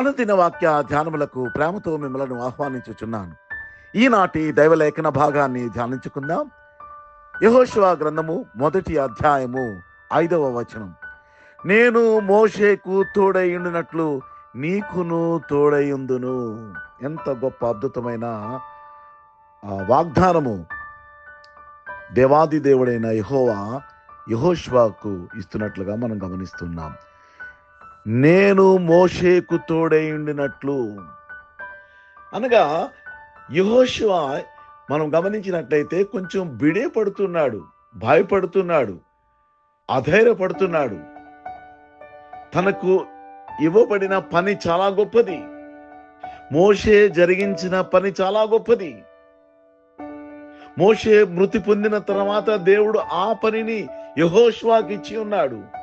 అనుదిన వాక్య ధ్యానములకు ప్రేమతో మిమ్మలను ఆహ్వానించుచున్నాను. ఈనాటి దైవలేఖన భాగాన్ని ధ్యానించుకుందాం. యహోశివ గ్రంథము మొదటి అధ్యాయము ఐదవ వచనం. నేను మోషేకు తోడైండినట్లు నీకును తోడైందును ఎంత గొప్ప అద్భుతమైన వాగ్దానము. దేవాది దేవుడైన యహోవా యహోష్వాకు ఇస్తున్నట్లుగా మనం గమనిస్తున్నాం. నేను మోషేకు తోడై ఉండినట్లు. అనగా యహోశివ మనం గమనించినట్లయితే కొంచెం బిడే పడుతున్నాడు భయపడుతున్నాడు అధైర్యపడుతున్నాడు. తనకు ఇవ్వబడిన పని చాలా గొప్పది. మోషే జరిగించిన పని చాలా గొప్పది. మోషే మృతి పొందిన తర్వాత దేవుడు ఆ పనిని యహోష్వాకి ఇచ్చి ఉన్నాడు.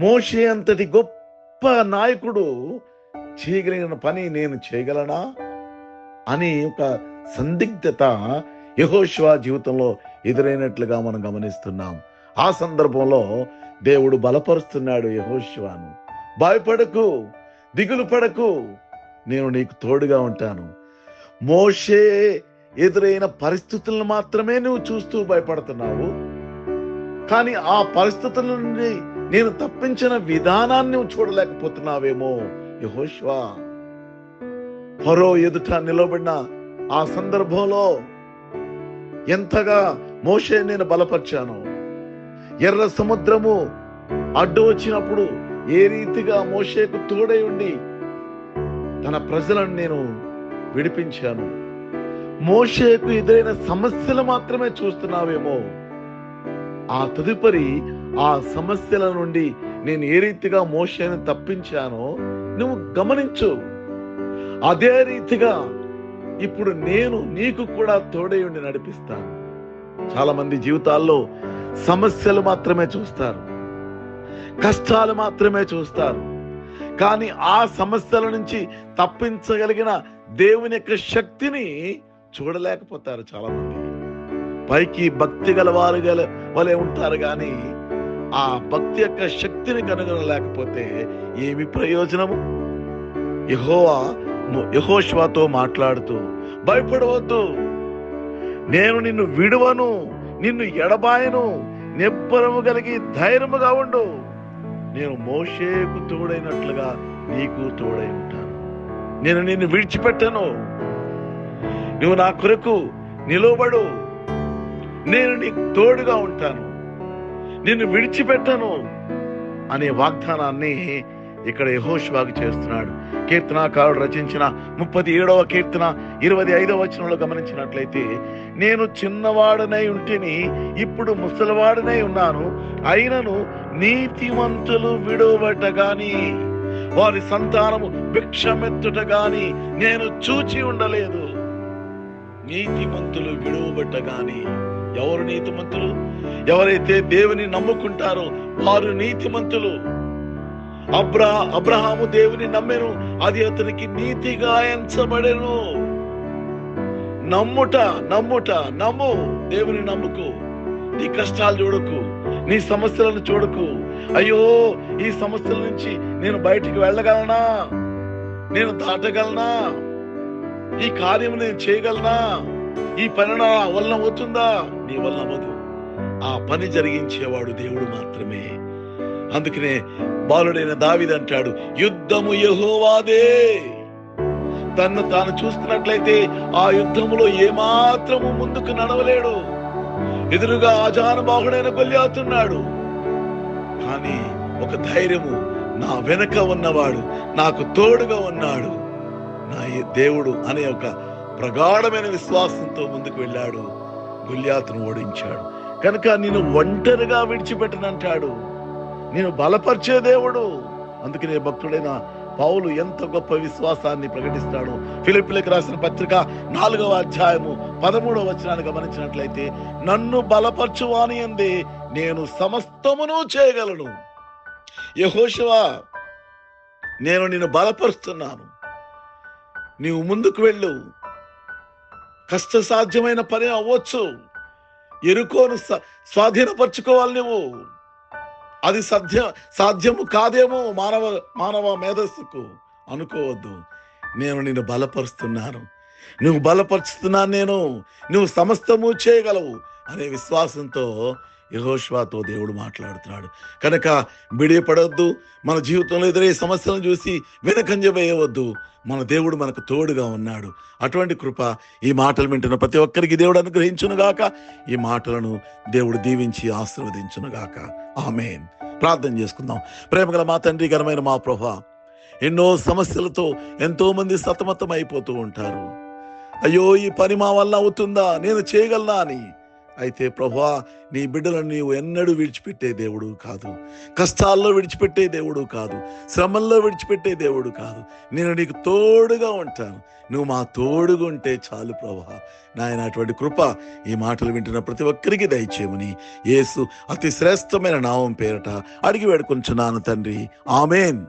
మోషే అంతటి గొప్ప నాయకుడు చేయగలిగిన పని నేను చేయగలనా అని ఒక సందిగ్ధత యహోష్వా జీవితంలో ఎదురైనట్లుగా మనం గమనిస్తున్నాం. ఆ సందర్భంలో దేవుడు బలపరుస్తున్నాడు యహోష్వాను. భయపడకు దిగులు పడకు నేను నీకు తోడుగా ఉంటాను. మోషే ఎదురైన పరిస్థితులను మాత్రమే నువ్వు చూస్తూ భయపడుతున్నావు. కానీ ఆ పరిస్థితుల నుండి నేను తప్పించిన విధానాన్ని చూడలేకపోతున్నావేమో యహోష్వా. ఫరో ఎదుట నిలబడిన ఆ సందర్భంలో ఎంతగా మోషే నేను బలపరిచాను ఎర్ర సముద్రము అడ్డు వచ్చినప్పుడు ఏ రీతిగా మోషేకు తోడై ఉండి తన ప్రజలను నేను విడిపించాను. మోషేకు ఎదురైన సమస్యలు మాత్రమే చూస్తున్నావేమో ఆ తదుపరి ఆ సమస్యల నుండి నేను ఏ రీతిగా మోషేని తప్పించానో నువ్వు గమనించు. అదే రీతిగా ఇప్పుడు నేను నీకు కూడా తోడై ఉండి నడిపిస్తాను. చాలా మంది జీవితాల్లో సమస్యలు మాత్రమే చూస్తారు. కష్టాలు మాత్రమే చూస్తారు. కానీ ఆ సమస్యల నుంచి తప్పించగలిగిన దేవుని యొక్క శక్తిని చూడలేకపోతారు చాలా మంది పైకి భక్తి గల వారు గల వలె ఉంటారు కానీ ఆ భక్తి యొక్క శక్తిని కనుగొనలేకపోతే ఏమి ప్రయోజనము? యహోవా యహోష్వాతో మాట్లాడుతూ భయపడవద్దు. నేను నిన్ను విడువను నిన్ను ఎడబాయను. నిబ్బరము కలిగి ధైర్యముగా ఉండు. నేను మోషేకు తోడైనట్లుగా నీకు తోడై ఉంటాను. నేను నిన్ను విడిచిపెట్టను. నువ్వు నా కొరకు నిలవబడు. నేను నీకు తోడుగా ఉంటాను. నిన్ను విడిచిపెట్టను అనే వాగ్దానాన్ని ఇక్కడ యహోష్వాకు చేస్తున్నాడు. కీర్తనాకారుడు రచించిన ముప్పది ఏడవ కీర్తన ఇరవై ఐదవ వచనంలో గమనించినట్లయితే నేను చిన్నవాడనై ఉంటిని ఇప్పుడు ముసలివాడనై ఉన్నాను. అయినను నీతిమంతులు విడవబట్ట గాని వారి సంతానము భిక్షమెత్తుట గాని నేను చూచి ఉండలేదు. నీతిమంతులు విడవబట్ట గాని ఎవరు నీతిమంతులు? ఎవరైతే దేవుని నమ్ముకుంటారో వారు నీతిమంతులు. అబ్రా అబ్రహాము దేవుని నమ్మెను. అది అతనికి నీతిగా ఎంచబడెను. నమ్ముట నమ్ముట నమ్ము. దేవుని నమ్ముకు. నీ కష్టాలు చూడకు. నీ సమస్యలను చూడకు. అయ్యో ఈ సమస్యల నుంచి నేను బయటికి వెళ్ళగలనా? నేను దాటగలనా? ఈ కార్యం నేను చేయగలనా? ఈ పని నా వలన అవుతుందా? నీ వలన అవ్వదు. ఆ పని జరిగించేవాడు దేవుడు మాత్రమే. అందుకనే బాలుడైన దావిది అంటాడు యుద్ధము యహోవాదే. తను తాను చూస్తున్నట్లయితే ఆ యుద్ధములో ఏమాత్రము ముందుకు నడవలేడు. ఎదురుగా ఆజానుబాహుడైన కొల్లాతున్నాడు కానీ ఒక ధైర్యము నా వెనక ఉన్నవాడు నాకు తోడుగా ఉన్నాడు. నా ఈ దేవుడు అనే ఒక ప్రగాఢమైన విశ్వాసంతో ముందుకు వెళ్ళాడు. గుల్యాతును ఓడించాడు. కనుక నేను ఒంటరిగా విడిచిపెట్టనంటాడు నేను బలపరిచే దేవుడు. అందుకనే భక్తుడైన పౌలు ఎంత గొప్ప విశ్వాసాన్ని ప్రకటిస్తాడు ఫిలిపిలకు రాసిన పత్రిక నాలుగవ అధ్యాయము పదమూడవ వచనాన్ని గమనించినట్లయితే నన్ను బలపరచువాని అంది నేను సమస్తమును చేయగలను. యహోషవా నేను నిన్ను బలపరుస్తున్నాను. నీవు ముందుకు వెళ్ళు. కష్ట సాధ్యమైన పని అవ్వచ్చు. ఎరుకోను స్వాధీనపరచుకోవాలి నువ్వు. అది సాధ్య సాధ్యము కాదేమో మానవ మానవ మేధస్సుకు. అనుకోవద్దు. నేను నిన్ను బలపరుస్తున్నాను. నువ్వు బలపరుచుతున్నాను నేను. నువ్వు సమస్తము చేయగలవు అనే విశ్వాసంతో యహోష్వాతో దేవుడు మాట్లాడుతున్నాడు. కనుక బిడియపడవద్దు. మన జీవితంలో ఎదురయ్యే సమస్యలను చూసి వెనకంజ వేయవద్దు మన దేవుడు మనకు తోడుగా ఉన్నాడు. అటువంటి కృప ఈ మాటలు వింటున్న ప్రతి ఒక్కరికి దేవుడు అనుగ్రహించునుగాక ఈ మాటలను దేవుడు దీవించి ఆశీర్వదించునుగాక ఆమెన్. ప్రార్థన చేసుకుందాం. ప్రేమగల మా తండ్రి ఘనమైన మా ప్రభా ఎన్నో సమస్యలతో ఎంతోమంది సతమతం అయిపోతూ ఉంటారు. అయ్యో ఈ పని మా వల్ల అవుతుందా? నేను చేయగలనా అని? అయితే ప్రభా నీ బిడ్డలను నీవు ఎన్నడూ విడిచిపెట్టే దేవుడు కాదు. కష్టాల్లో విడిచిపెట్టే దేవుడు కాదు. శ్రమల్లో విడిచిపెట్టే దేవుడు కాదు. నేను నీకు తోడుగా ఉంటాను. నువ్వు మా తోడుగా ఉంటే చాలు ప్రభా. నాయన అటువంటి కృప ఈ మాటలు వింటున్న ప్రతి ఒక్కరికి దయచేయమని యేసు అతి శ్రేష్టమైన నామం పేరట అడిగి వేడుకొంచున్నాను తండ్రి. ఆమెన్.